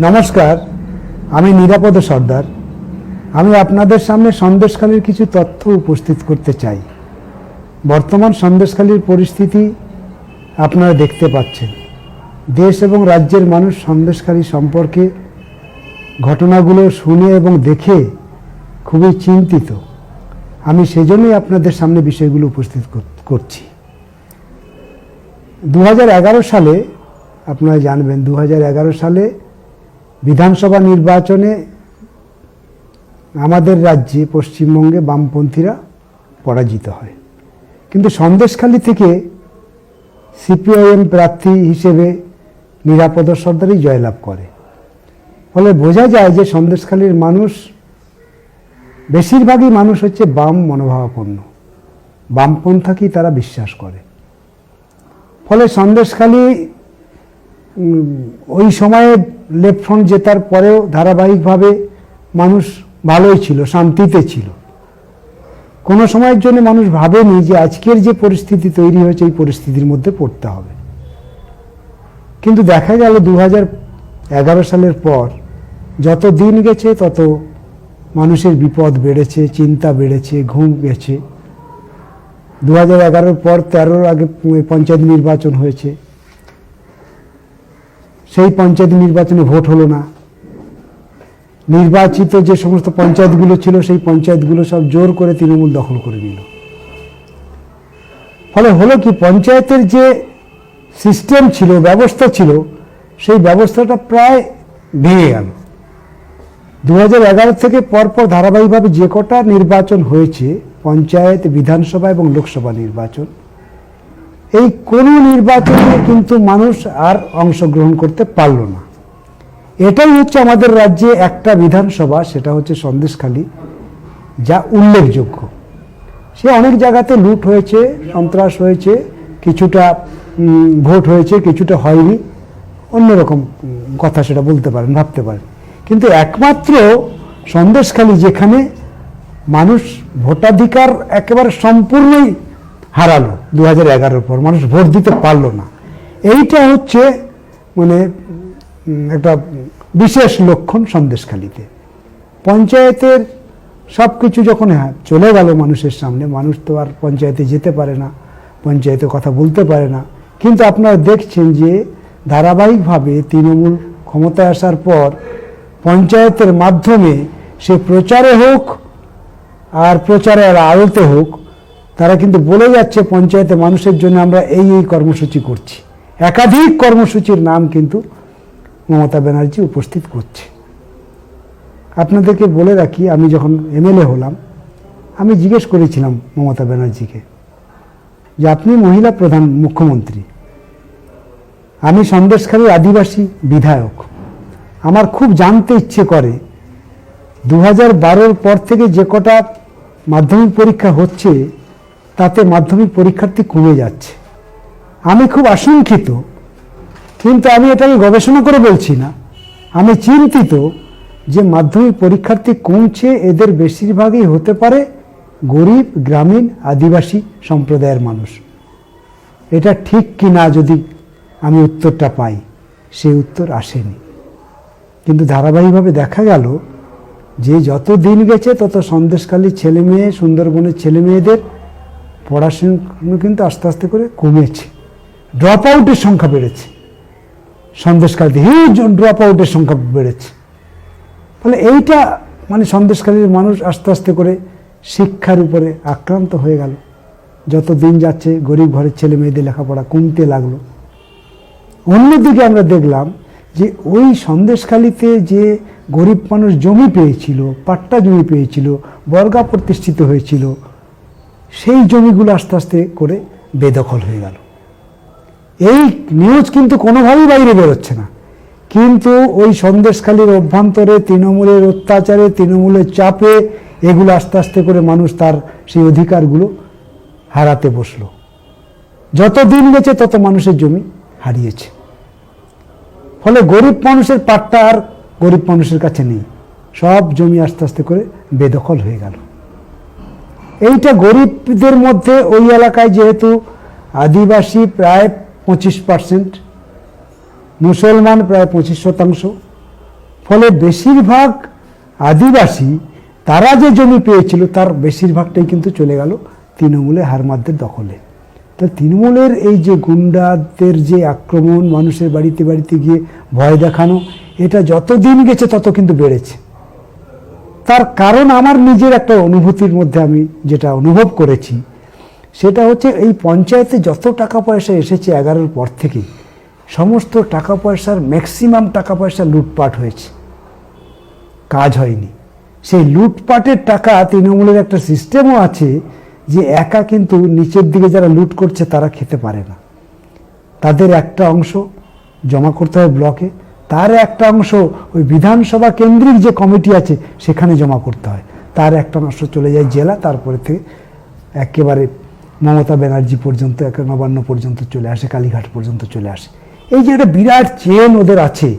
নমস্কার, আমি নিরাপদ সর্দার। আমি আপনাদের সামনে সন্দেশখালীর কিছু তথ্য উপস্থিত করতে চাই। বর্তমান সন্দেশখালীর পরিস্থিতি আপনারা দেখতে পাচ্ছেন। দেশ এবং রাজ্যের মানুষ সন্দেশখালী সম্পর্কে ঘটনাগুলো শুনে এবং দেখে খুবই চিন্তিত। আমি সেজন্যই আপনাদের সামনে বিষয়গুলো উপস্থিত করছি। দু হাজার এগারো সালে, আপনারা জানবেন দু হাজার এগারো সালে বিধানসভা নির্বাচনে আমাদের রাজ্যে পশ্চিমবঙ্গে বামপন্থীরা পরাজিত হয়। কিন্তু সন্দেশখালী থেকে সিপিআইএম প্রার্থী হিসেবে নিরাপদ সর্দারই জয়লাভ করে। ফলে বোঝা যায় যে সন্দেশখালীর মানুষ, বেশিরভাগই মানুষ হচ্ছে বাম মনোভাবাপন্ন। বামপন্থাকেই তারা বিশ্বাস করে? ফলে সন্দেশখালী ওই সময়ে লেফট ফ্রন্ট জেতার পরেও ধারাবাহিকভাবে মানুষ ভালোই ছিল, শান্তিতে ছিল। কোনো সময়ের জন্য মানুষ ভাবেনি যে আজকের যে পরিস্থিতি তৈরি হয়েছে এই পরিস্থিতির মধ্যে পড়তে হবে। কিন্তু দেখা গেল দু এগারো সালের পর যত দিন গেছে তত মানুষের বিপদ বেড়েছে, চিন্তা বেড়েছে, ঘুম গেছে। দু হাজার পর তেরোর আগে পঞ্চায়েত নির্বাচন হয়েছে। সেই পঞ্চায়েত নির্বাচনে ভোট হলো না। নির্বাচিত যে সমস্ত পঞ্চায়েতগুলো ছিল, সেই পঞ্চায়েতগুলো সব জোর করে তৃণমূল দখল করে নিল। ফলে হলো কি, পঞ্চায়েতের যে সিস্টেম ছিল, ব্যবস্থা ছিল, সেই ব্যবস্থাটা প্রায় ভেঙে গেল। দু থেকে পরপর ধারাবাহিকভাবে যে কটা নির্বাচন হয়েছে, পঞ্চায়েত, বিধানসভা এবং লোকসভা নির্বাচন এই কোনো নির্বাচনে কিন্তু মানুষ আর অংশগ্রহণ করতে পারল না। এটাই হচ্ছে আমাদের রাজ্যে একটা বিধানসভা, সেটা হচ্ছে সন্দেশখালী, যা উল্লেখযোগ্য। সে অনেক জায়গাতে লুট হয়েছে, সন্ত্রাস হয়েছে, কিছুটা ভোট হয়েছে, কিছুটা হয়নি। অন্যরকম কথা সেটা বলতে পারেন, ভাবতে পারেন। কিন্তু একমাত্র সন্দেশখালী যেখানে মানুষ ভোটাধিকার একেবারে সম্পূর্ণই হারালো দু হাজার পর। মানুষ ভোট দিতে পারল না। এইটা হচ্ছে মানে একটা বিশেষ লক্ষণ সন্দেশখালীতে। পঞ্চায়েতের সব কিছু যখন হ্যাঁ চলে গেল মানুষের সামনে, মানুষ তো আর পঞ্চায়েতে যেতে পারে না, পঞ্চায়েতে কথা বলতে পারে না। কিন্তু আপনারা দেখছেন যে, ধারাবাহিকভাবে তৃণমূল ক্ষমতায় আসার পর পঞ্চায়েতের মাধ্যমে সে প্রচারে হোক আর প্রচারের আড়তে হোক তারা কিন্তু বলে যাচ্ছে পঞ্চায়েতে মানুষের জন্য আমরা এই এই কর্মসূচি করছি। একাধিক কর্মসূচির নাম কিন্তু মমতা ব্যানার্জি উপস্থিত করছে। আপনাদেরকে বলে রাখি, আমি যখন এমএলএ হলাম, আমি জিজ্ঞেস করেছিলাম মমতা ব্যানার্জিকে যে আপনি মহিলা প্রধান মুখ্যমন্ত্রী, আমি সন্দেশখালীর আদিবাসী বিধায়ক, আমার খুব জানতে ইচ্ছে করে দু হাজার পর থেকে যে কটা মাধ্যমিক পরীক্ষা হচ্ছে তাতে মাধ্যমিক পরীক্ষার্থী কমে যাচ্ছে। আমি খুব আশঙ্কিত, কিন্তু আমি এটাকে গবেষণা করে বলছি না। আমি চিন্তিত যে মাধ্যমিক পরীক্ষার্থী কমছে, এদের বেশিরভাগই হতে পারে গরিব, গ্রামীণ, আদিবাসী সম্প্রদায়ের মানুষ। এটা ঠিক কি না যদি আমি উত্তরটা পাই সেই উত্তর আসেনি। কিন্তু ধারাবাহিকভাবে দেখা গেল যে যত দিন গেছে, তত সন্দেশকালী ছেলে মেয়ে সুন্দরবনের ছেলে মেয়েদের পড়াশুনো কিন্তু আস্তে আস্তে করে কমেছে। ড্রপ আউটের সংখ্যা বেড়েছে। সন্দেশকালীতে হিউজ ড্রপ আউটের সংখ্যা বেড়েছে। ফলে এইটা মানে সন্দেশকালীর মানুষ আস্তে আস্তে করে শিক্ষার উপরে আক্রান্ত হয়ে গেল। যত দিন যাচ্ছে গরিব ঘরের ছেলে মেয়েদের লেখাপড়া কমতে লাগল। অন্যদিকে আমরা দেখলাম যে ওই সন্দেশখালিতে যে গরিব মানুষ জমি পেয়েছিল, পাট্টা জমি পেয়েছিল, বর্গা প্রতিষ্ঠিত হয়েছিল সেই জমিগুলো আস্তে আস্তে করে বেদখল হয়ে গেল। এই নিউজ কিন্তু কোনোভাবেই বাইরে বেরোচ্ছে না। কিন্তু ওই সন্দেশখালীর অভ্যন্তরে, তৃণমূলের অত্যাচারে, তৃণমূলের চাপে এগুলো আস্তে আস্তে করে মানুষ তার সেই অধিকারগুলো হারাতে বসল। যত দিন গেছে তত মানুষের জমি হারিয়েছে। ফলে গরিব মানুষের পাট্টা আর গরিব মানুষের কাছে নেই। সব জমি আস্তে আস্তে করে বেদখল হয়ে গেল। এইটা গরিবদের মধ্যে ওই এলাকায় যেহেতু আদিবাসী প্রায় পঁচিশ পার্সেন্ট মুসলমান প্রায় পঁচিশ শতাংশ, ফলে বেশিরভাগ আদিবাসী তারা যে জমি পেয়েছিল তার বেশিরভাগটাই কিন্তু চলে গেল তৃণমূলে হারমাদদের দখলে। তো তৃণমূলের এই যে গুন্ডাদের যে আক্রমণ, মানুষের বাড়িতে বাড়িতে গিয়ে ভয় দেখানো, এটা যত দিন গেছে তত কিন্তু বেড়েছে। তার কারণ আমার নিজের একটা অনুভূতির মধ্যে আমি যেটা অনুভব করেছি, সেটা হচ্ছে এই পঞ্চায়েতে যত টাকা পয়সা এসেছে এগারোর পর থেকে, সমস্ত টাকা পয়সার ম্যাক্সিমাম টাকা পয়সা লুটপাট হয়েছে। কাজ হয়নি। সেই লুটপাটের টাকা তৃণমূলের একটা সিস্টেমও আছে যে একা কিন্তু নিচের দিকে যারা লুট করছে তারা খেতে পারে না। তাদের একটা অংশ জমা করতে হয় ব্লকে। তার একটা অংশ ওই বিধানসভা কেন্দ্রিক যে কমিটি আছে, সেখানে জমা করতে হয়। তার একটা অংশ চলে যায় জেলা, তারপরে থেকে একেবারে মমতা ব্যানার্জি পর্যন্ত, একে নবান্ন পর্যন্ত চলে আসে, কালীঘাট পর্যন্ত চলে আসে। এই যে একটা বিরাট চেন ওদের আছে,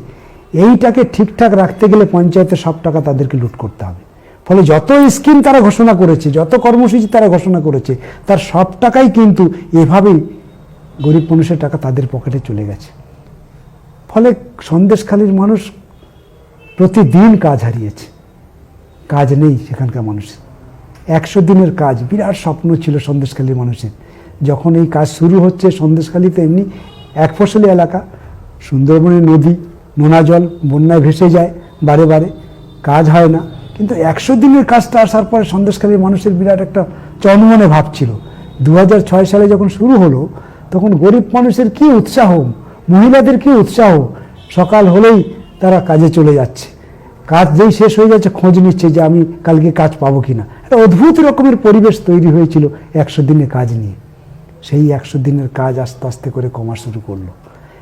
এইটাকে ঠিকঠাক রাখতে গেলে পঞ্চায়েতের সব টাকা তাদেরকে লুট করতে হবে। ফলে যত স্কিম তারা ঘোষণা করেছে, যত কর্মসূচি তারা ঘোষণা করেছে, তার সব টাকাই কিন্তু এভাবেই গরিব মানুষের টাকা তাদের পকেটে চলে গেছে। ফলে সন্দেশখালীর মানুষ প্রতিদিন কাজ হারিয়েছে। কাজ নেই সেখানকার মানুষের। একশো দিনের কাজ, বিরাট স্বপ্ন ছিল সন্দেশখালীর মানুষের। যখন এই কাজ শুরু হচ্ছে সন্দেশখালীতে, এমনি এক ফসলি এলাকা, সুন্দরবনের নদী, নোনা জল, বন্যায় ভেসে যায় বারে বারে, কাজ হয় না। কিন্তু একশো দিনের কাজটা আসার পরে সন্দেশখালীর মানুষের বিরাট একটা চনমনে ভাব ছিল। দু সালে যখন শুরু হলো, তখন গরিব মানুষের কি উৎসাহ? মহিলাদের কি উৎসাহ সকাল হলেই তারা কাজে চলে যাচ্ছে। কাজ যেই শেষ হয়ে যাচ্ছে, খোঁজ নিচ্ছে যে আমি কালকে কাজ পাবো কিনা। একটা অদ্ভুত রকমের পরিবেশ তৈরি হয়েছিল একশো দিনে কাজ নিয়ে। সেই একশো দিনের কাজ আস্তে আস্তে করে কমা শুরু করল।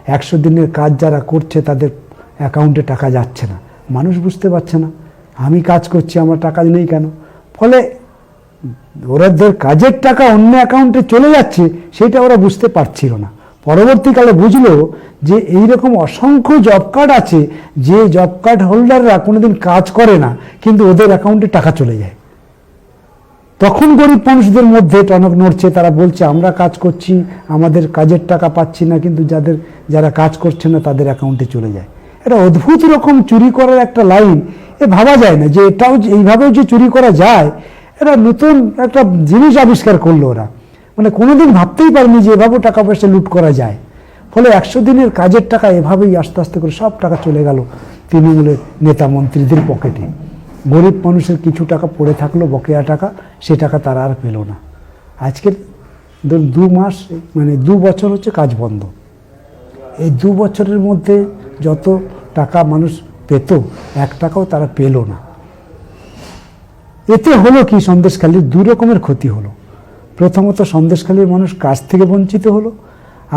একশো দিনের কাজ যারা করছে, তাদের অ্যাকাউন্টে টাকা যাচ্ছে না। মানুষ বুঝতে পারছে না, আমি কাজ করছি, আমার টাকা নেই কেন? ফলে ওরা ওরাদের কাজের টাকা অন্য অ্যাকাউন্টে চলে যাচ্ছে, সেটা ওরা বুঝতে পারছিল না। পরবর্তীকালে বুঝলো যে এই রকম অসংখ্য জব কার্ড আছে, যে জব কার্ড হোল্ডাররা কোনোদিন কাজ করে না, কিন্তু ওদের অ্যাকাউন্টে টাকা চলে যায়। তখন গরিব মানুষদের মধ্যে টনক নড়ছে, তারা বলছে, আমরা কাজ করছি, আমাদের কাজের টাকা পাচ্ছি না, কিন্তু যাদের, যারা কাজ করছে না, তাদের অ্যাকাউন্টে চলে যায়। এটা অদ্ভুত রকম চুরি করার একটা লাইন এ ভাবা যায় না যে এটাও এইভাবেও যে চুরি করা যায়, এটা নতুন একটা জিনিস আবিষ্কার করল ওরা। মানে কোনোদিন ভাবতেই পারিনি যে এভাবেও টাকা পয়সা লুট করা যায়। ফলে একশো দিনের কাজের টাকা এভাবেই আস্তে আস্তে করে সব টাকা চলে গেল তৃণমূলের নেতা মন্ত্রীদের পকেটে। গরিব মানুষের কিছু টাকা পড়ে থাকল, বকেয়া টাকা, সে টাকা তারা আর পেল না। আজকের ধরুন দু মাস মানে দু বছর হচ্ছে কাজ বন্ধ। এই দু বছরের মধ্যে যত টাকা মানুষ পেত, এক টাকাও তারা পেল না। এতে হলো কি সন্দেশখালীর দু রকমের ক্ষতি হলো। প্রথমত সন্দেশখালীর মানুষ কাজ থেকে বঞ্চিত হলো,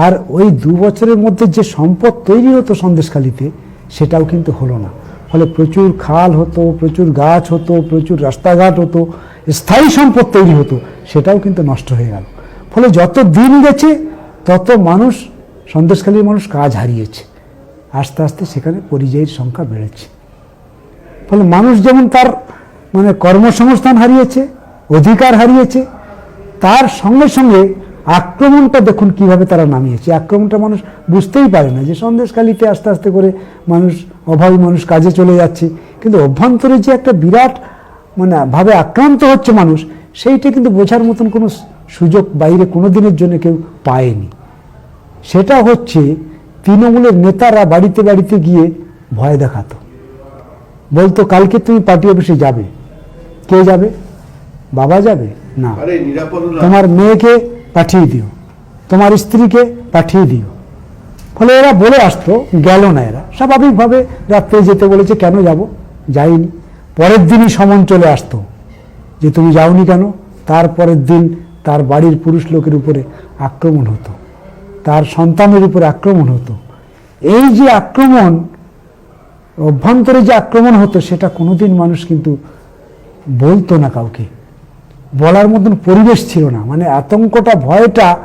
আর ওই দু বছরের মধ্যে যে সম্পদ তৈরি হতো সন্দেশখালীতে, সেটাও কিন্তু হলো না। ফলে প্রচুর খাল হতো, প্রচুর গাছ হতো, প্রচুর রাস্তাঘাট হতো, স্থায়ী সম্পদ তৈরি হতো, সেটাও কিন্তু নষ্ট হয়ে গেল। ফলে যত দিন গেছে, তত মানুষ, সন্দেশখালীর মানুষ কাজ হারিয়েছে। আস্তে আস্তে সেখানে পরিযায়ীর সংখ্যা বেড়েছে। ফলে মানুষ যেমন তার মানে কর্মসংস্থান হারিয়েছে, অধিকার হারিয়েছে তার সঙ্গে সঙ্গে আক্রমণটা দেখুন কীভাবে তারা নামিয়েছে। আক্রমণটা মানুষ বুঝতেই পারে না যে সন্দেশখালিতে আস্তে আস্তে করে মানুষ, অভাবী মানুষ কাজে চলে যাচ্ছে। কিন্তু অভ্যন্তরে যে একটা বিরাট মানে ভাবে আক্রান্ত হচ্ছে মানুষ, সেইটা কিন্তু বোঝার মতন কোনো সুযোগ বাইরে কোনো দিনের জন্য কেউ পায়নি। সেটা হচ্ছে তৃণমূলের নেতারা বাড়িতে বাড়িতে গিয়ে ভয় দেখাতো। বলতো, কালকে তুমি পার্টি অফিসে যাবে। কে যাবে? বাবা যাবে? না। তোমার মেয়েকে পাঠিয়ে দিও। তোমার স্ত্রীকে পাঠিয়ে দিও। ফলে এরা বলে আসতো গেল না এরা। স্বাভাবিকভাবে রাত্রে যেতে বলেছে কেন যাব? যাইনি। পরের দিনই সমন চলে আসতো যে তুমি যাওনি কেন? তার পরের দিন তার বাড়ির পুরুষ লোকের উপরে আক্রমণ হতো। তার সন্তানের উপরে আক্রমণ হতো। এই যে আক্রমণ অভ্যন্তরে যে আক্রমণ হতো সেটা কোনোদিন মানুষ কিন্তু বলতো না কাউকে। বলার মতন পরিবেশ ছিল না। মানে আতঙ্কটা, ভয়টা,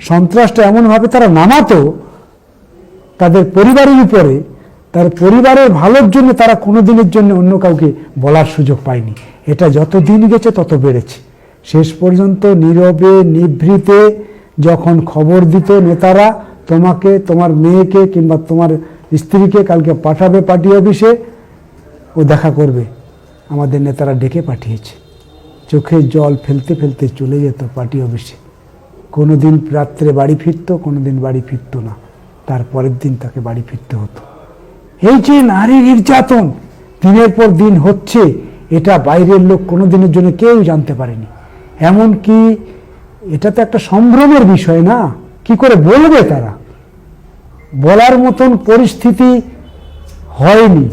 সন্ত্রাসটা এমনভাবে তারা নামাতো, তাদের পরিবারের উপরে, তার পরিবারের ভালোর জন্য তারা কোনো দিনের জন্য অন্য কাউকে বলার সুযোগ পায়নি। এটা যত দিন গেছে তত বেড়েছে। শেষ পর্যন্ত নীরবে, নিভৃতে যখন খবর দিত নেতারা, তোমাকে, তোমার মেয়েকে কিংবা তোমার স্ত্রীকে কালকে পাঠাবে পার্টি অফিসে, ও দেখা করবে। আমাদের নেতারা ডেকে পাঠিয়েছে। চোখে জল ফেলতে ফেলতে চলে যেত পার্টি অফিসে। কোনো দিন রাত্রে বাড়ি ফিরতো কোনো দিন বাড়ি ফিরতো না। তারপরের দিন তাকে বাড়ি ফিরতে হতো। এই যে নারী নির্যাতন, দিনের পর দিন হচ্ছে, এটা বাইরের লোক কোনো দিনের জন্য কেউ জানতে পারেনি। এমন কি এটা তো একটা সম্ভ্রমের বিষয় না। কি করে বলবে তারা? বলার মতন পরিস্থিতি হয়নি,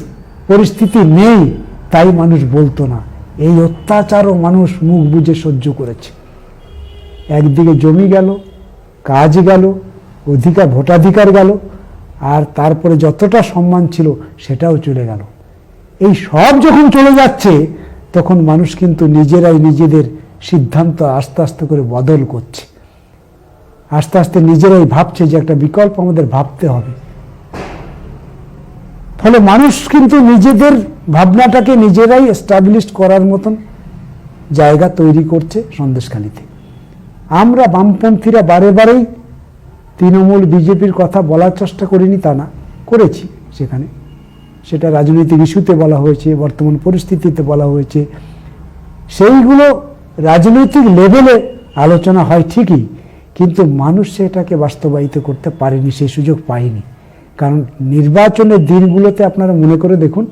পরিস্থিতি নেই, তাই মানুষ বলতো না। এই অত্যাচারও মানুষ মুখ বুজে সহ্য করেছে। একদিকে জমি গেল, কাজ গেল, অধিকার, ভোটাধিকার গেল, আর তারপরে যতটা সম্মান ছিল সেটাও চলে গেল। এই সব যখন চলে যাচ্ছে, তখন মানুষ কিন্তু নিজেরাই নিজেদের সিদ্ধান্ত আস্তে আস্তে করে বদল করছে। আস্তে আস্তে নিজেরাই ভাবছে যে একটা বিকল্প আমাদের ভাবতে হবে। ফলে মানুষ কিন্তু নিজেদের ভাবনাটাকে নিজেরাই এস্টাবলিশ করার মতন জায়গা তৈরি করছে সন্দেশখালিতে। আমরা বামপন্থীরা বারে বারেই তৃণমূল বিজেপির কথা বলার চেষ্টা করিনি তা না, করেছি সেখানে। সেটা রাজনৈতিক ইস্যুতে বলা হয়েছে, বর্তমান পরিস্থিতিতে বলা হয়েছে। সেইগুলো রাজনৈতিক লেভেলে আলোচনা হয় ঠিকই, কিন্তু মানুষ সেটাকে বাস্তবায়িত করতে পারেনি সেই সুযোগ পায়নি। কারণ নির্বাচনের দিনগুলোতে আপনারা মনে করে দেখুন,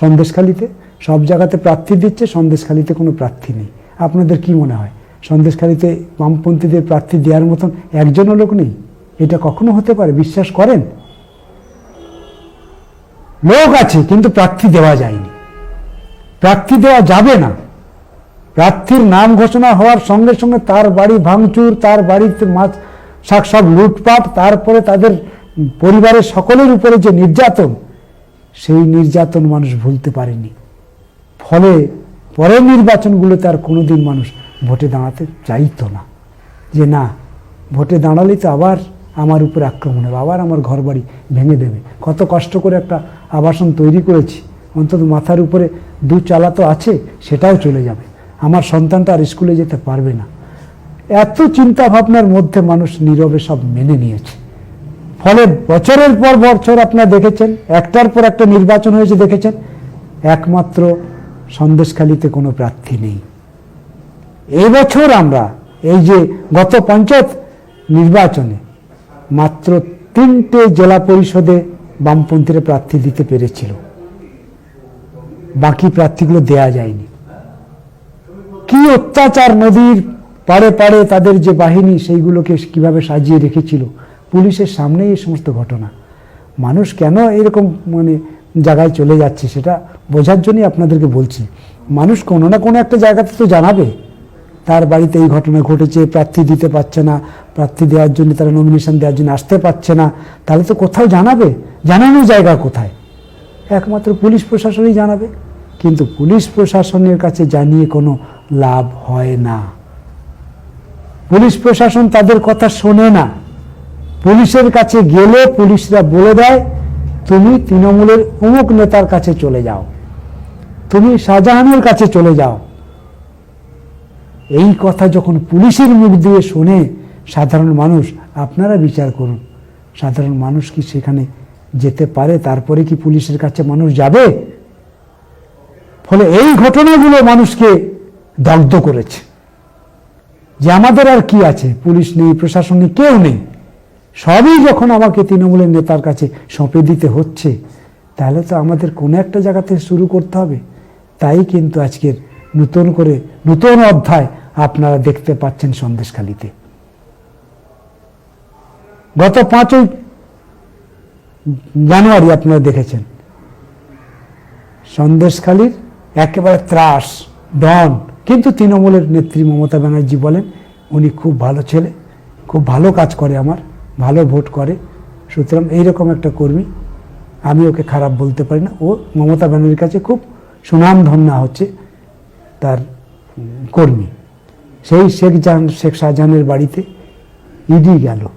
সন্দেশখালিতে সব জায়গাতে প্রার্থী দিচ্ছে, সন্দেশখালিতে কোনো প্রার্থী নেই। আপনাদের কি মনে হয়? সন্দেশখালিতে বামপন্থীদের প্রার্থী দেওয়ার মতন একজনও লোক নেই? এটা কখনো হতে পারে? বিশ্বাস করেন? লোক আছে, কিন্তু প্রার্থী দেওয়া যায়নি। প্রার্থী দেওয়া যাবে না। প্রার্থীর নাম ঘোষণা হওয়ার সঙ্গে সঙ্গে তার বাড়ি ভাঙচুর, তার বাড়িতে মাছ, শাক সব লুটপাট, তারপরে তাদের পরিবারের সকলের উপরে যে নির্যাতন, সেই নির্যাতন মানুষ ভুলতে পারেনি। ফলে পরের নির্বাচনগুলোতে আর কোনোদিন মানুষ ভোটে দাঁড়াতে চাইতো না। যে না, ভোটে দাঁড়ালেই তো আবার আমার উপর আক্রমণ হবে, আবার আমার ঘর বাড়ি ভেঙে দেবে। কত কষ্ট করে একটা আবাসন তৈরি করেছি, অন্তত মাথার উপরে দু চালা তো আছে, সেটাও চলে যাবে। আমার সন্তানটা আর স্কুলে যেতে পারবে না। এত চিন্তা ভাবনার মধ্যে মানুষ নীরবে সব মেনে নিয়েছে। ফলে বছরের পর বছর আপনারা দেখেছেন, একটার পর একটা নির্বাচন হয়েছে দেখেছেন, একমাত্র সন্দেশখালিতে কোনো প্রার্থী নেই। এবছর আমরা, এই যে গত পঞ্চায়েত নির্বাচনে মাত্র তিনটে জেলা পরিষদে বামপন্থীরা প্রার্থী দিতে পেরেছিল। বাকি প্রার্থীগুলো দেয়া যায়নি। কি অত্যাচার নদীর পাড়ে পাড়ে তাদের যে বাহিনী, সেইগুলোকে কীভাবে সাজিয়ে রেখেছিল পুলিশের সামনেই এই সমস্ত ঘটনা। মানুষ কেন এরকম মানে জায়গায় চলে যাচ্ছে সেটা বোঝার জন্যই আপনাদেরকে বলছি। মানুষ কোনো না কোনো একটা জায়গাতে তো জানাবে। তার বাড়িতে এই ঘটনা ঘটেছে, প্রার্থী দিতে পারছে না, প্রার্থী দেওয়ার জন্য তারা নমিনেশন দেওয়ার জন্য আসতে পারছে না। তাহলে তো কোথাও জানাবে? জানানোর জায়গা কোথায়? একমাত্র পুলিশ প্রশাসনই জানাবে। কিন্তু পুলিশ প্রশাসনের কাছে জানিয়ে কোনো লাভ হয় না। পুলিশ প্রশাসন তাদের কথা শোনে না। পুলিশের কাছে গেলে পুলিশরা বলে দেয়, তুমি তৃণমূলের অমুক নেতার কাছে চলে যাও। তুমি শাহজাহানের কাছে চলে যাও। এই কথা যখন পুলিশের মুখ দিয়ে শোনে সাধারণ মানুষ, আপনারা বিচার করুন। সাধারণ মানুষ কি সেখানে যেতে পারে? তারপরে কি পুলিশের কাছে মানুষ যাবে? ফলে এই ঘটনাগুলো মানুষকে দগ্ধ করেছে। যে আমাদের আর কি আছে? পুলিশ নেই, প্রশাসনে কেউ নেই। সবই যখন আমাকে তৃণমূলের নেতার কাছে সঁপে দিতে হচ্ছে, তাহলে তো আমাদের কোনো একটা জায়গা থেকে শুরু করতে হবে। তাই কিন্তু আজকের নতুন করে নতুন অধ্যায় আপনারা দেখতে পাচ্ছেন সন্দেশখালিতে। গত পাঁচই জানুয়ারি আপনারা দেখেছেন, সন্দেশখালির একেবারে ত্রাস, ডন, কিন্তু তৃণমূলের নেত্রী মমতা ব্যানার্জি বলেন, উনি খুব ভালো ছেলে, খুব ভালো কাজ করে আমার। ভালো ভোট করে। সুতরাং এইরকম একটা কর্মী আমি ওকে খারাপ বলতে পারি না। ও মমতা ব্যানার্জির কাছে খুব সুনাম ধন্যা হচ্ছে তার কর্মী। সেই শেখ জাহান, শেখ শাহজাহানের বাড়িতে ইডি গেল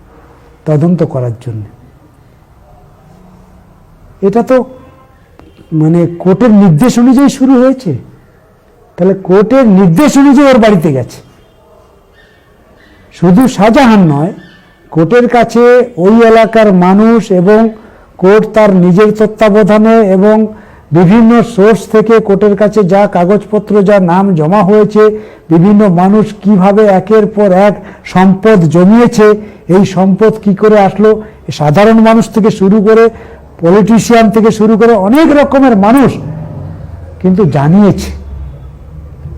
তদন্ত করার জন্য। এটা তো মানে কোর্টের নির্দেশ অনুযায়ী শুরু হয়েছে। তাহলে কোর্টের নির্দেশ অনুযায়ী ওর বাড়িতে গেছে। শুধু শাহজাহান নয় কোর্টের কাছে ওই এলাকার মানুষ এবং কোর্ট তার নিজের তত্ত্বাবধানে এবং বিভিন্ন সোর্স থেকে কোর্টের কাছে যা কাগজপত্র, যা নাম জমা হয়েছে, বিভিন্ন মানুষ কীভাবে একের পর এক সম্পদ জমিয়েছে, এই সম্পদ কি করে আসলো? সাধারণ মানুষ থেকে শুরু করে পলিটিশিয়ান থেকে শুরু করে অনেক রকমের মানুষ কিন্তু জানিয়েছে।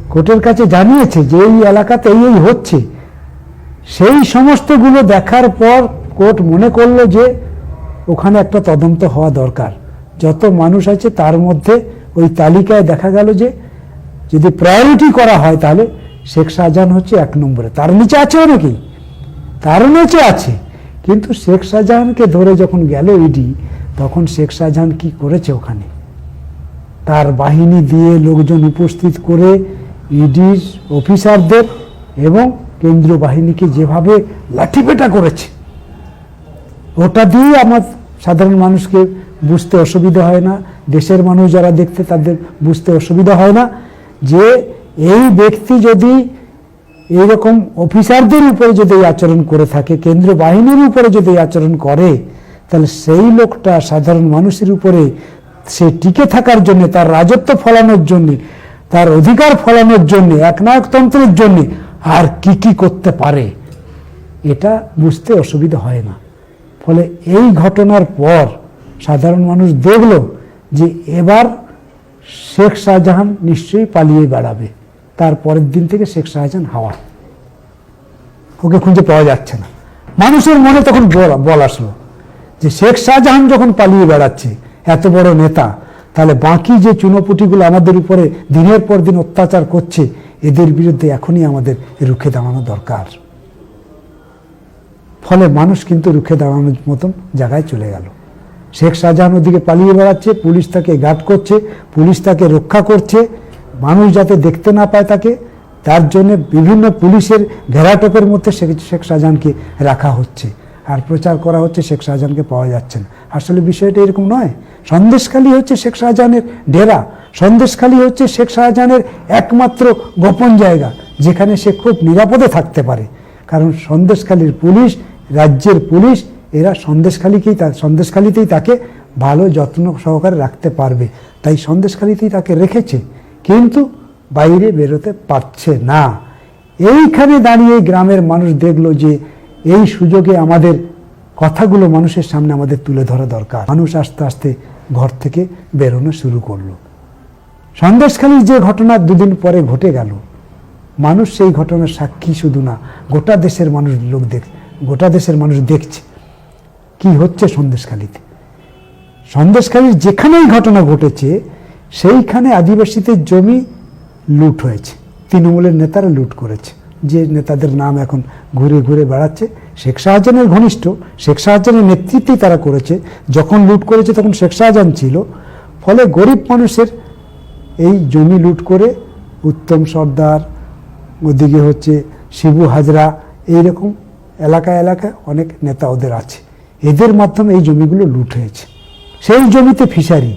কোর্টের কাছে জানিয়েছে যে এই এলাকাতে এই হচ্ছে। সেই সমস্তগুলো দেখার পর কোর্ট মনে করল যে ওখানে একটা তদন্ত হওয়া দরকার। যত মানুষ আছে তার মধ্যে ওই তালিকায় দেখা গেল যে যদি প্রায়োরিটি করা হয় তাহলে শেখ শাহজাহান হচ্ছে এক নম্বরে। তার নিচে আছে অনেকেই। তার নিচে আছে। কিন্তু শেখ শাহজাহানকে ধরে যখন গেল ইডি তখন শেখ শাহজাহান কি করেছে ওখানে? তার বাহিনী দিয়ে লোকজন উপস্থিত করে ইডির অফিসারদের এবং কেন্দ্রীয় বাহিনীকে যেভাবে লাঠিপেটা করেছে, ওটা দিয়ে আমার সাধারণ মানুষকে বুঝতে অসুবিধা হয় না। দেশের মানুষ যারা দেখতে তাদের বুঝতে অসুবিধা হয় না যে এই ব্যক্তি যদি এইরকম অফিসারদের উপরে যদি এই আচরণ করে থাকে কেন্দ্র বাহিনীর উপরে যদি আচরণ করে, তাহলে সেই লোকটা সাধারণ মানুষের উপরে সে টিকে থাকার জন্য, তার রাজত্ব ফলানোর জন্য, তার অধিকার ফলানোর জন্য, একনায়কতন্ত্রের জন্য আর কি কি করতে পারে, এটা বুঝতে অসুবিধা হয় না। ফলে এই ঘটনার পর সাধারণ মানুষ দেখল যে এবার শেখ শাহজাহান নিশ্চয়ই পালিয়ে বেড়াবে। তার পরের দিন থেকে শেখ শাহজাহান হাওয়া। ওকে খুঁজে পাওয়া যাচ্ছে না। মানুষের মনে তখন বল- আসলো যে শেখ শাহজাহান যখন পালিয়ে বেড়াচ্ছে, এত বড় নেতা, তাহলে বাকি যে চুনোপুটিগুলো আমাদের উপরে দিনের পর দিন অত্যাচার করছে এদের বিরুদ্ধে এখনই আমাদের রুখে দাঁড়ানো দরকার। ফলে মানুষ কিন্তু রুখে দাঁড়ানোর মতন জায়গায় চলে গেল। শেখ শাহজাহান ওদিকে পালিয়ে বেড়াচ্ছে, পুলিশ তাকে গার্ড করছে, পুলিশ তাকে রক্ষা করছে। মানুষ যাতে দেখতে না পায় তাকে, তার জন্য বিভিন্ন পুলিশের ঘেরাটোপের মধ্যে শেখ শেখ শাহজাহানকে রাখা হচ্ছে। আর প্রচার করা হচ্ছে শেখ শাহজাহানকে পাওয়া যাচ্ছে না। আসলে বিষয়টা এরকম নয়। সন্দেশখালী হচ্ছে শেখ শাহজাহানের ডেরা। সন্দেশখালী হচ্ছে শেখ শাহজাহানের একমাত্র গোপন জায়গা, যেখানে সে খুব নিরাপদে থাকতে পারে। কারণ সন্দেশখালীর পুলিশ, রাজ্যের পুলিশ, এরা সন্দেশখালীকেই সন্দেশখালীতেই তাকে ভালো, যত্ন সহকারে রাখতে পারবে। তাই সন্দেশখালীতেই তাকে রেখেছে, কিন্তু বাইরে বেরোতে পারছে না। এইখানে দাঁড়িয়ে গ্রামের মানুষ দেখল যে এই সুযোগে আমাদের কথাগুলো মানুষের সামনে আমাদের তুলে ধরা দরকার। মানুষ আস্তে আস্তে ঘর থেকে বেরোনো শুরু করল। সন্দেশখালীর যে ঘটনা দুদিন পরে ঘটে গেল, মানুষ সেই ঘটনার সাক্ষী শুধু না, গোটা দেশের মানুষ লোক দেখ, গোটা দেশের মানুষ দেখছে কি হচ্ছে সন্দেশখালীতে। সন্দেশখালীর যেখানেই ঘটনা ঘটেছে, সেইখানে আদিবাসীদের জমি লুট হয়েছে। তৃণমূলের নেতারা লুট করেছে। যে নেতাদের নাম এখন ঘুরে ঘুরে বেড়াচ্ছে, শেখ শাহজাহানের ঘনিষ্ঠ, শেখ শাহজাহানের নেতৃত্বেই তারা করেছে। যখন লুট করেছে তখন শেখ শাহজাহান ছিল। ফলে গরিব মানুষের এই জমি লুট করে উত্তম সর্দার, ওদিকে হচ্ছে শিবু হাজরা, এইরকম এলাকা এলাকায় অনেক নেতা ওদের আছে। এদের মাধ্যমে এই জমিগুলো লুট হয়েছে। সেই জমিতে ফিশারি,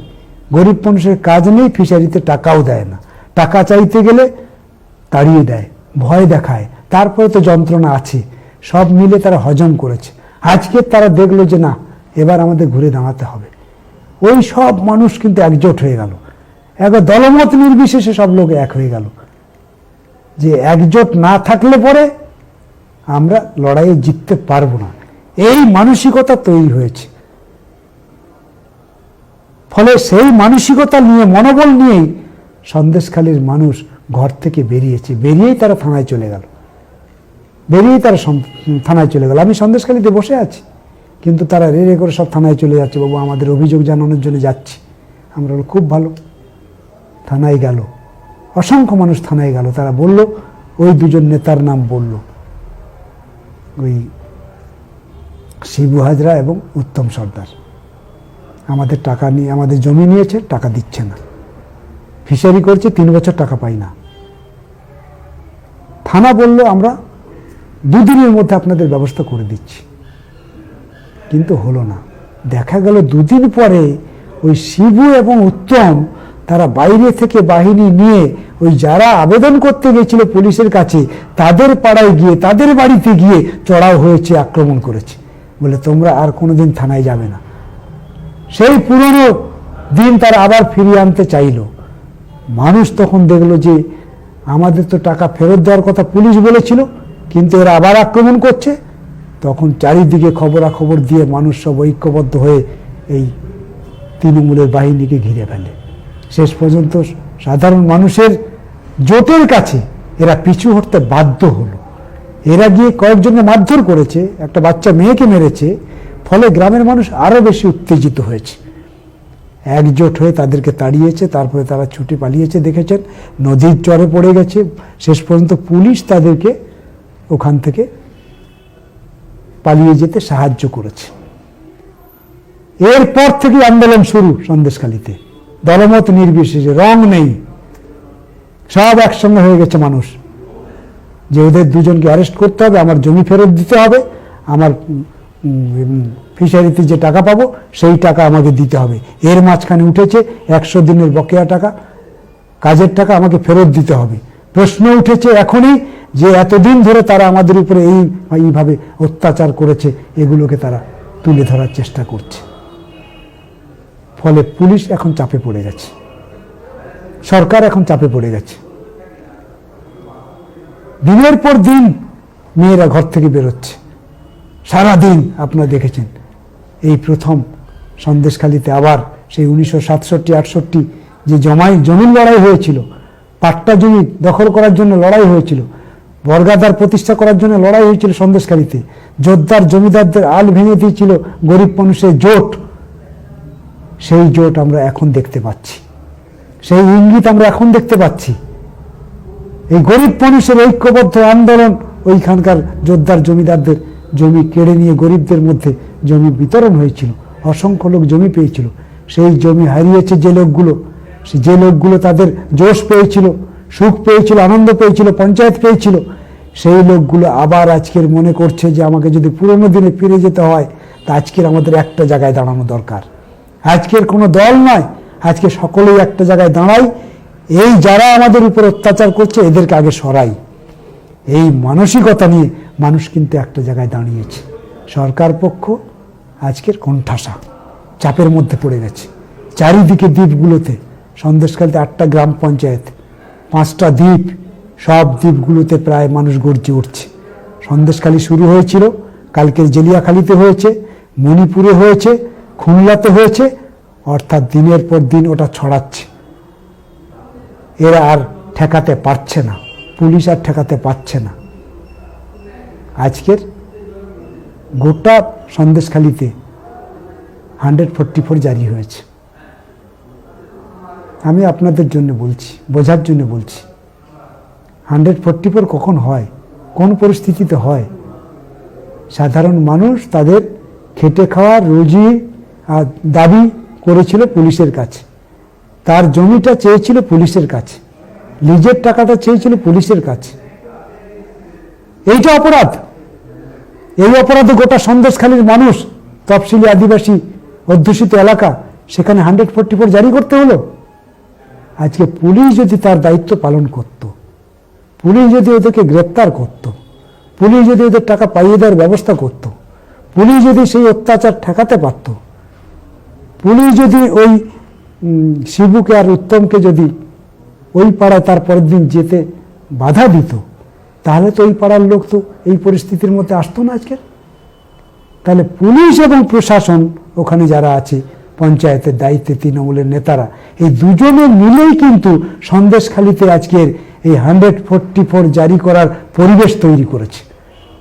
গরিব মানুষের কাজ নেই, ফিশারিতে টাকাও দেয় না। টাকা চাইতে গেলে তাড়িয়ে দেয়, ভয় দেখায়। তারপরে তো যন্ত্রণা আছে, সব মিলে তারা হজম করেছে। আজকে তারা দেখল যে না, এবার আমাদের ঘুরে দাঁড়াতে হবে। ওই সব মানুষ কিন্তু একজোট হয়ে গেল। একবার দলমত নির্বিশেষে সব লোক এক হয়ে গেল। যে একজোট না থাকলে পরে আমরা লড়াইয়ে জিততে পারব না। এই মানসিকতা তৈরি হয়েছে। ফলে সেই মানসিকতা নিয়ে, মনোবল নিয়েই সন্দেশখালীর মানুষ ঘর থেকে বেরিয়েছে। বেরিয়েই তারা থানায় চলে গেল। বেরিয়েই তারা থানায় চলে গেল। আমি সন্দেশখালীতে বসে আছি, কিন্তু তারা রে রে করে সব থানায় চলে যাচ্ছে। বাবু, আমাদের অভিযোগ জানানোর জন্য যাচ্ছি। আমরা খুব ভালো। থানায় গেল। অসংখ্য মানুষ থানায় গেল। তারা বলল, ওই দুজন নেতার নাম বলল। ওই শিবু হাজরা এবং উত্তম সর্দার। আমাদের টাকা নিয়ে, আমাদের জমি নিয়েছে, টাকা দিচ্ছে না। ফিশারি করছে, তিন বছর টাকা পাই না। থানা বলল, আমরা দুদিনের মধ্যে আপনাদের ব্যবস্থা করে দিচ্ছি। কিন্তু হলো না। দেখা গেল দুদিন পরে ওই শিবু এবং উত্তম তারা বাইরে থেকে বাহিনী নিয়ে ওই যারা আবেদন করতে গেছিল পুলিশের কাছে, তাদের পাড়ায় গিয়ে, তাদের বাড়িতে গিয়ে চড়াও হয়েছে, আক্রমণ করেছে। বলে তোমরা আর কোনোদিন থানায় যাবে না। সেই পুরনো দিন তারা আবার ফিরিয়ে আনতে চাইলো। মানুষ তখন দেখল যে আমাদের তো টাকা ফেরত দেওয়ার কথা পুলিশ বলেছিল, কিন্তু এরা আবার আক্রমণ করছে। তখন চারিদিকে খবরাখবর দিয়ে মানুষ সব ঐক্যবদ্ধ হয়ে এই তৃণমূলের বাহিনীকে ঘিরে ফেলে। শেষ পর্যন্ত সাধারণ মানুষের জোটের কাছে এরা পিছু হটতে বাধ্য হলো। এরা গিয়ে কয়েকজনকে মারধর করেছে, একটা বাচ্চা মেয়েকে মেরেছে, ফলে গ্রামের মানুষ আরও বেশি উত্তেজিত হয়েছে। একজোট হয়ে তাদেরকে তাড়িয়েছে, তারপরে তারা ছুটে পালিয়েছে, দেখেছেন? নদীর চরে পড়ে গেছে। শেষ পর্যন্ত পুলিশ তাদেরকে ওখান থেকে পালিয়ে যেতে সাহায্য করেছে। এরপর থেকে আন্দোলন শুরু সন্দেশখালিতে। দলমত নির্বিশেষে, রং নেই। সব একসঙ্গে হয়ে গেছে মানুষ। যে ওদের দুজনকে অ্যারেস্ট করতে হবে, আমার জমি ফেরত দিতে হবে, আমার ফিশারিতে যে টাকা পাবো, সেই টাকা আমাকে দিতে হবে। এর মাঝখানে উঠেছে একশো দিনের বকেয়া টাকা। কাজের টাকা আমাকে ফেরত দিতে হবে। প্রশ্ন উঠেছে এখনই যে এতদিন ধরে তারা আমাদের উপরে এই, এইভাবে অত্যাচার করেছে, এগুলোকে তারা তুলে ধরার চেষ্টা করছে। ফলে পুলিশ এখন চাপে পড়ে গেছে। সরকার এখন চাপে পড়ে গেছে। দিনের পর দিন মেয়েরা ঘর থেকে বেরোচ্ছে। সারাদিন আপনারা দেখেছেন, এই প্রথম সন্দেশখালিতে আবার সেই উনিশশো সাতষট্টি, আটষট্টি যে জমাই জমির লড়াই হয়েছিল, পাট্টা জমি দখল করার জন্য লড়াই হয়েছিল বর্গাদার প্রতিষ্ঠা করার জন্য লড়াই হয়েছিল সন্দেশখালিতে। যোদ্ধার, জমিদারদের আল ভেঙে দিয়েছিল গরিব মানুষের জোট। সেই জোট আমরা এখন দেখতে পাচ্ছি। সেই ইঙ্গিত আমরা এখন দেখতে পাচ্ছি। এই গরিব মানুষের ঐক্যবদ্ধ আন্দোলন, ওইখানকার যোদ্ধার জমিদারদের জমি কেড়ে নিয়ে গরিবদের মধ্যে জমি বিতরণ হয়েছিল, অসংখ্য লোক জমি পেয়েছিল। সেই জমি হারিয়েছে যে লোকগুলো যে লোকগুলো তাদের জোশ পেয়েছিল, সুখ পেয়েছিল, আনন্দ পেয়েছিল, পঞ্চায়েত পেয়েছিল, সেই লোকগুলো আবার আজকের মনে করছে যে আমাকে যদি পুরনো দিনে ফিরে যেতে হয়, তা আজকের আমাদের একটা জায়গায় দাঁড়ানো দরকার। আজকের কোনো দল নয়, আজকে সকলেই একটা জায়গায় দাঁড়াই এই যারা আমাদের উপর অত্যাচার করছে, এদেরকে আগে সরাই। এই মানসিকতা নিয়ে মানুষ কিন্তু একটা জায়গায় দাঁড়িয়েছে। সরকার পক্ষ আজকের কোণঠাসা চাপের মধ্যে পড়ে গেছে। চারিদিকে দ্বীপগুলোতে সন্দেশকালীতে আটটা গ্রাম পঞ্চায়েত, পাঁচটা দ্বীপ, সব দ্বীপগুলোতে প্রায় মানুষ গর্জে উঠছে। সন্দেশখালী শুরু হয়েছিল, কালকের জেলিয়াখালীতে হয়েছে, মণিপুরে হয়েছে খুলনাতে হয়েছে, অর্থাৎ দিনের পর দিন ওটা ছড়াচ্ছে। এরা আর ঠেকাতে পারছে না, পুলিশ আর ঠেকাতে পারছে না। আজকের গোটা সন্দেশখালিতে হান্ড্রেড ফোরটি ফোর জারি হয়েছে। আমি আপনাদের জন্য বলছি, বোঝার জন্য বলছি হান্ড্রেড ফোরটি ফোর কখন হয়, কোন পরিস্থিতিতে হয়? সাধারণ মানুষ তাদের খেটে খাওয়া রুজি দাবি করেছিল পুলিশের কাছে। তার জমিটা চেয়েছিল পুলিশের কাছে। লিজের টাকাটা চেয়েছিল পুলিশের কাছে। এইটা অপরাধ। এই অপরাধে গোটা সন্দেশখালীর মানুষ, তফসিলি আদিবাসী, অধ্যুষিত এলাকা, সেখানে হান্ড্রেড ফোরটি ফোর জারি করতে হলো। আজকে পুলিশ যদি তার দায়িত্ব পালন করত, পুলিশ যদি ওদেরকে গ্রেপ্তার করত, পুলিশ যদি ওদের টাকা পাইয়ে দেওয়ার ব্যবস্থা করত, পুলিশ যদি সেই অত্যাচার ঠেকাতে পারত পুলিশ যদি ওই শিবুকে আর উত্তমকে যদি ওই পাড়ায় তার পরের দিন যেতে বাধা দিত, তাহলে তো ওই পাড়ার লোক তো এই পরিস্থিতির মধ্যে আসতো না আজকের তাহলে পুলিশ এবং প্রশাসন ওখানে যারা আছে, পঞ্চায়েতের দায়িত্বে, তৃণমূলের নেতারা, এই দুজনে মিলেই কিন্তু সন্দেশখালিতে আজকের এই হান্ড্রেড ফোরটি ফোর জারি করার পরিবেশ তৈরি করেছে।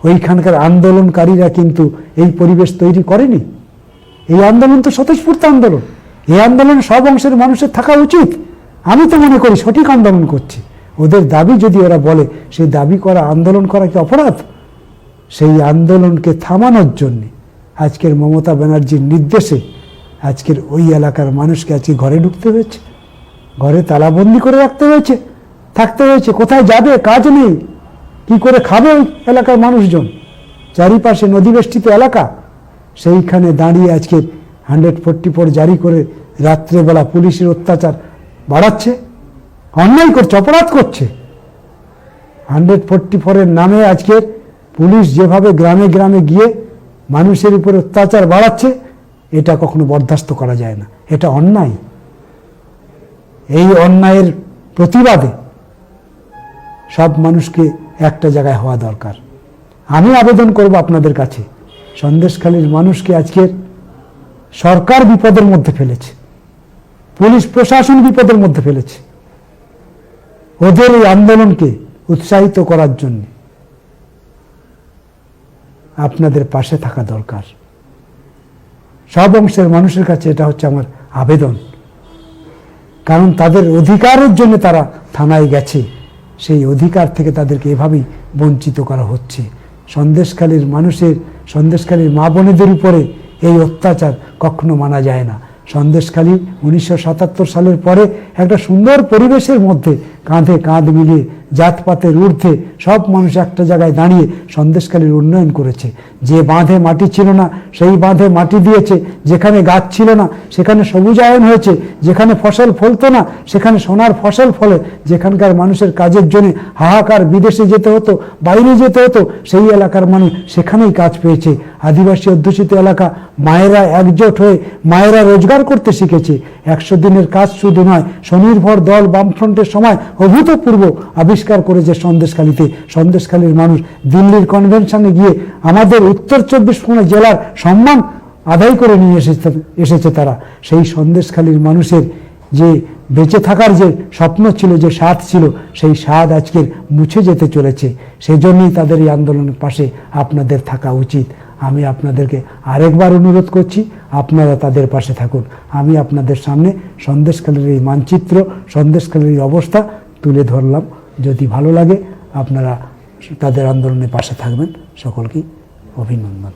ওইখানকার আন্দোলনকারীরা কিন্তু এই পরিবেশ তৈরি করেনি। এই আন্দোলন তো স্বতঃস্ফূর্ত আন্দোলন। এই আন্দোলন সব অংশের মানুষের থাকা উচিত। আমি তো মনে করি সঠিক আন্দোলন করছি। ওদের দাবি যদি ওরা বলে, সেই দাবি করা, আন্দোলন করা কি অপরাধ? সেই আন্দোলনকে থামানোর জন্য আজকের মমতা ব্যানার্জির নির্দেশে আজকের ওই এলাকার মানুষকে আজকে ঘরে ঢুকতে হয়েছে। ঘরে তালাবন্দি করে রাখতে হয়েছে। থাকতে হয়েছে। কোথায় যাবে? কাজ নেই। কি করে খাবে ওই এলাকার মানুষজন? চারিপাশে নদীবেষ্টিত এলাকা। সেইখানে দাঁড়িয়ে আজকে হান্ড্রেড ফোরটি ফোর জারি করে রাত্রেবেলা পুলিশের অত্যাচার বাড়াচ্ছে, অন্যায় করছে, অপরাধ করছে। হান্ড্রেড ফোরটি ফোরের নামে আজকে পুলিশ যেভাবে গ্রামে গ্রামে গিয়ে মানুষের উপরে অত্যাচার বাড়াচ্ছে, এটা কখনো বরদাস্ত করা যায় না। এটা অন্যায়। এই অন্যায়ের প্রতিবাদে সব মানুষকে একটা জায়গায় হওয়া দরকার। আমি আবেদন করব আপনাদের কাছে। সন্দেশখালীর মানুষকে আজকের সরকার বিপদের মধ্যে ফেলেছে, পুলিশ প্রশাসন বিপদের মধ্যে ফেলেছে। ওদের এই আন্দোলনকে উৎসাহিত করার জন্য আপনাদের পাশে থাকা দরকার। সব অংশের মানুষের কাছে এটা হচ্ছে আমার আবেদন। কারণ তাদের অধিকারের জন্য তারা থানায় গেছে, সেই অধিকার থেকে তাদেরকে এভাবেই বঞ্চিত করা হচ্ছে। সন্দেশখালীর মানুষের সন্দেশকালীর মা বোনেদের উপরে এই অত্যাচার কখনো মানা যায় না। সন্দেশকালী উনিশশো সাতাত্তর সালের পরে একটা সুন্দর পরিবেশের মধ্যে কাঁধে কাঁধ মিলিয়ে জাতপাতের ঊর্ধ্বে সব মানুষ একটা জায়গায় দাঁড়িয়ে সন্দেশখালীর উন্নয়ন করেছে। যে বাঁধে মাটি ছিল না, সেই বাঁধে মাটি দিয়েছে। যেখানে গাছ ছিল না, সেখানে সবুজায়ন হয়েছে। যেখানে ফসল ফলতো না, সেখানে সোনার ফসল ফলে। যেখানকার মানুষের কাজের জন্য হাহাকার বিদেশে যেতে হতো, বাইরে যেতে হতো, সেই এলাকার মানুষ সেখানেই কাজ পেয়েছে। আদিবাসী অধ্যুষিত এলাকা মায়েরা একজোট হয়ে মায়েরা রোজগার করতে শিখেছে। একশো দিনের কাজ শুধু নয়, স্বনির্ভর দল বামফ্রন্টের সময় অভূতপূর্ব আবিষ্কার করেছে সন্দেশখালীতে সন্দেশখালীর মানুষ দিল্লির কনভেনশনে গিয়ে আমাদের উত্তর চব্বিশ পরগনা জেলার সম্মান আদায় করে নিয়ে এসেছে এসেছে তারা। সেই সন্দেশখালীর মানুষের যে বেঁচে থাকার যে স্বপ্ন ছিল, যে স্বাদ ছিল, সেই স্বাদ আজকের মুছে যেতে চলেছে। সেই জন্যই তাদের এই আন্দোলনের পাশে আপনাদের থাকা উচিত। আমি আপনাদেরকে আরেকবার অনুরোধ করছি, আপনারা তাদের পাশে থাকুন। আমি আপনাদের সামনে সন্দেশখালীর এই মানচিত্র, সন্দেশখালীর এই অবস্থা তুলে ধরলাম। যদি ভালো লাগে আপনারা তাদের আন্দোলনের পাশে থাকবেন। সকলকে অভিনন্দন।